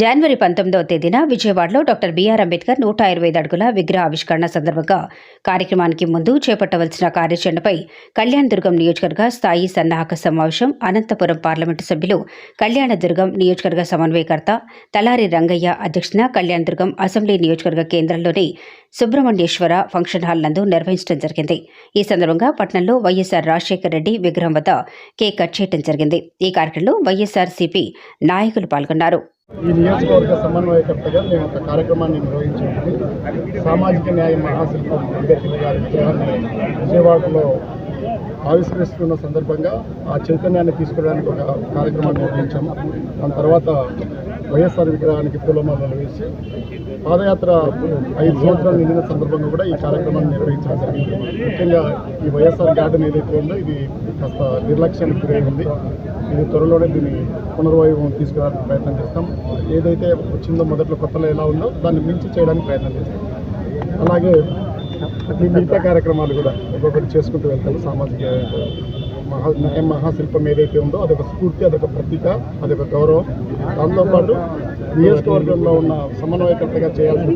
జనవరి పంతొమ్మిదవ తేదీన విజయవాడలో డాక్టర్ బీఆర్ అంబేద్కర్ నూట ఇరవై అడుగుల విగ్రహ ఆవిష్కరణ సందర్భంగా కార్యక్రమానికి ముందు చేపట్టవలసిన కార్యాచరణపై కళ్యాణదుర్గం నియోజకవర్గ స్థాయి సన్నాహక సమావేశం అనంతపురం పార్లమెంటు సభ్యులు కళ్యాణదుర్గం నియోజకవర్గ సమన్వయకర్త తలారి రంగయ్య అధ్యక్షతన కళ్యాణదుర్గం అసెంబ్లీ నియోజకవర్గ కేంద్రంలోని సుబ్రహ్మణ్యేశ్వర ఫంక్షన్ హాల్ నందు నిర్వహించడం జరిగింది. ఈ సందర్భంగా పట్నంలో వైఎస్ఆర్ రాజశేఖర రెడ్డి విగ్రహం వద్ద కేక్ కట్ చేయడం జరిగింది. ఈ కార్యక్రమంలో వైఎస్ఆర్ సిపి నాయకులు పాల్గొన్నారు. ఈ నియోజకవర్గ సమన్వయకర్తగా మేము ఒక కార్యక్రమాన్ని నిర్వహించాము సామాజిక న్యాయ మహాశిల్పం అంబేద్కర్ గారి విగ్రహాన్ని విజయవాడలో ఆవిష్కరిస్తున్న సందర్భంగా ఆ చైతన్యాన్ని తీసుకురావడానికి ఒక కార్యక్రమాన్ని నిర్వహించాము. దాని తర్వాత వైఎస్ఆర్ విగ్రహానికి పూలమాలలు వేసి పాదయాత్ర ఐదు సంవత్సరాలు నిండిన సందర్భంగా కూడా ఈ కార్యక్రమాన్ని నిర్వహించడం జరిగింది. ముఖ్యంగా ఈ వైఎస్ఆర్ గార్డెన్ ఏదైతే ఉందో ఇది కాస్త నిర్లక్ష్యానికి గురై ఉంది ఇది త్వరలోనే దీన్ని పునర్వైభవం తీసుకురావడానికి ప్రయత్నం చేస్తాం. ఏదైతే వచ్చిందో మొదట్లో కొత్తలో ఎలా ఉందో దాన్ని మించి చేయడానికి ప్రయత్నం చేస్తాం. అలాగే ఈ మిగతా కార్యక్రమాలు కూడా ఒక్కొక్కటి చేసుకుంటూ వెళ్తాము సామాజిక మహా న్యాయ మహాశిల్పం ఏదైతే ఉందో అదొక స్ఫూర్తి అదొక ప్రతీక అదొక గౌరవం. దాంతోపాటు నియోజకవర్గంలో ఉన్న సమన్వయకర్తగా చేయాల్సిన